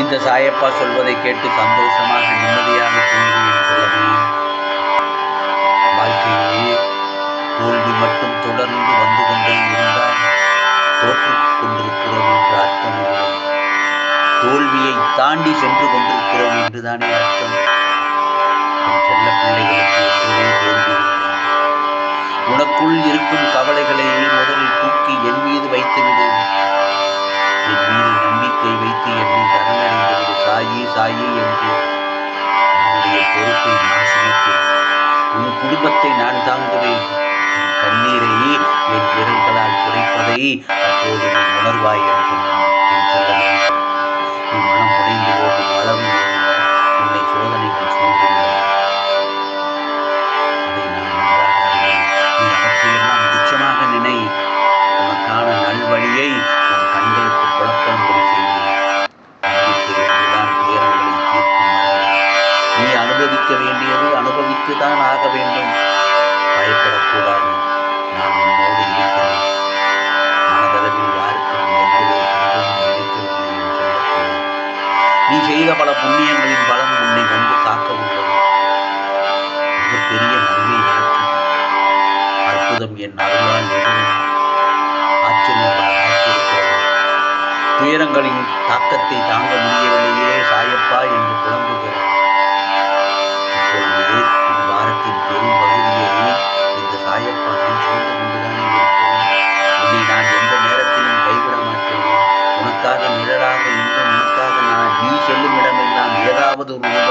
இந்த சாயப்பா சொல்வதை கேட்டு சந்தோஷமாக நிம்மதியாக தூங்குவேன் வாழ்க்கையிலே தோல்வி மட்டும் தொடர்ந்து வந்து கொண்டே இருந்தால் தோற்று கொண்டிருக்கிறோம் என்று அர்த்தமில்லை தோல்வியை தாண்டி சென்று கொண்டிருக்கிறோம் என்றுதானே அர்த்தம். செல்ல பிள்ளைகளுக்கு உனக்குள் இருக்கும் கவலைகளை முதலில் தூக்கி என் மீது வைத்துவிடு. சாயி சாயி என்று உன்னுடைய பொறுப்பை நான் சுமப்பேன் உன் குடும்பத்தை நான் தாங்குவேன். உன் கண்ணீரை என் விரல்களால் குறைப்பதை அப்போது நீ உணர்வாய் என்று என் செல்லமே பல புண்ணியங்களின் பலம் உன்னை வந்து காக்க உள்ளது மிகப்பெரிய நன்மை நடக்கும் அற்புதம் என் அருளால் நிகழும். துயரங்களின் தாக்கத்தை தாங்க முடியவில்லையே சாயப்பா என்று புலம்புகிறார் وعده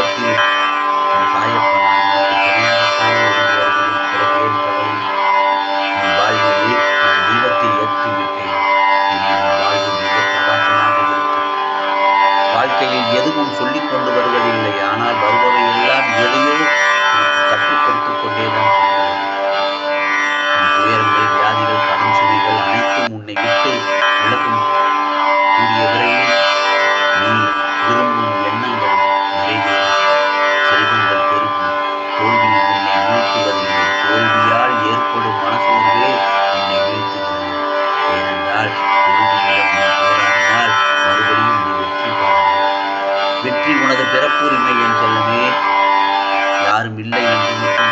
பிறப்புரிமை என்பது யாரும் இல்லை என்று மட்டும்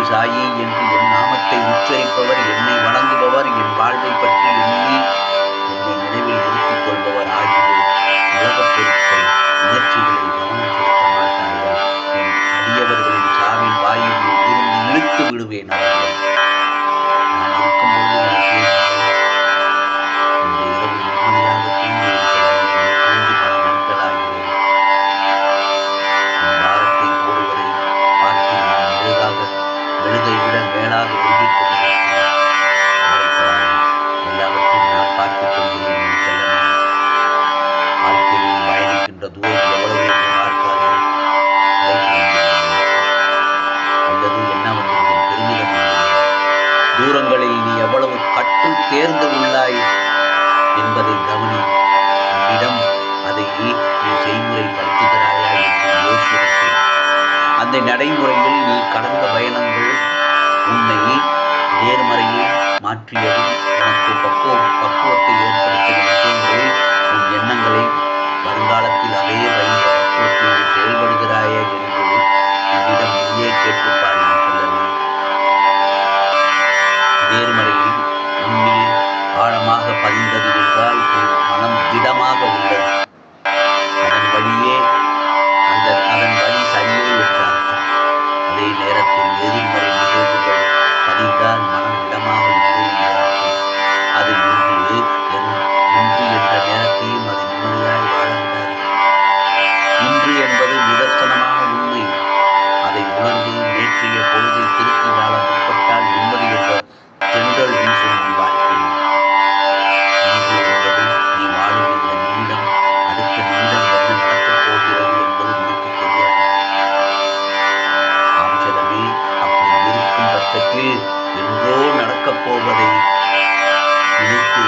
சாயி சாயி என்று என் நாமத்தை உச்சரிப்பவர் என்னை வணங்குபவர் என் வாழ்வை பற்றி எண்ணி என்னை நினைவில் நிறுத்திக் கொள்பவர் ஆகிய உலகப் பொருட்கள் முயற்சிகளில் கவனம் செலுத்த மாட்டார்கள். என் அடியவர்களின் சாவின் வாயுவில் இருந்து இழுத்து விடுவேன் அவர்களை சேர்ந்து உள்ளாய் என்பதை கவனி. உன்னிடம் அதை நீ செய்முறைப்படுத்துகிறாயா என்று யோசித்து அந்த நடைமுறையில் நீ கடந்த பயணங்கள் உன்னை நேர்மறையை மாற்றியதும் எனக்கு பக்குவ பக்குவத்தை ஏற்படுத்தும் விஷயங்களில் உன் எண்ணங்களை பற்றிய பொழுதை திருப்பி வாழ முற்பட்டால் நிம்மதி என்ற ஜெனரல் வில்சனின் வாழ்க்கை. நீ வாழும் இந்த நிமிடம் அடுத்த நிமிடம் என்ன நடக்கப் போகிறது என்பது உனக்கு தெரியாது. அப்படி இருக்கும் பட்சத்தில் என்றோ நடக்கப் போவதை நினைத்து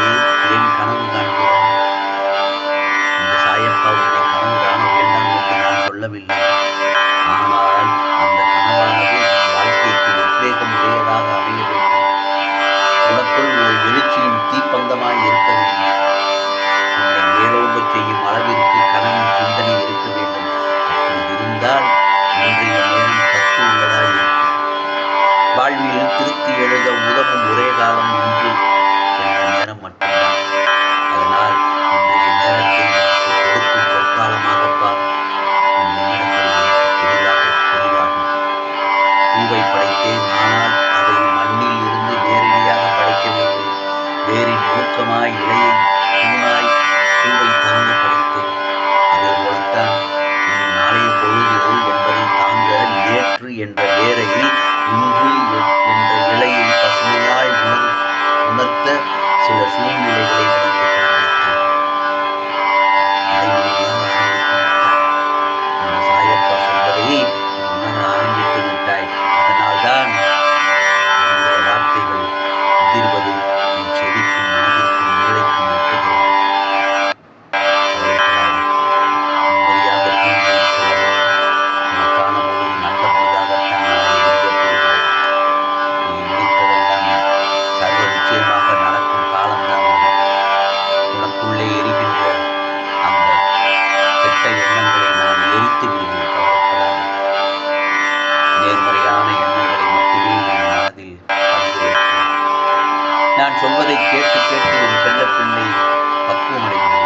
நேர்மறையான எண்ணங்களை மட்டுமே என் மனதில் நான் சொல்வதை கேட்டு கேட்டு என் செல்ல பிள்ளை பக்குவமடைந்து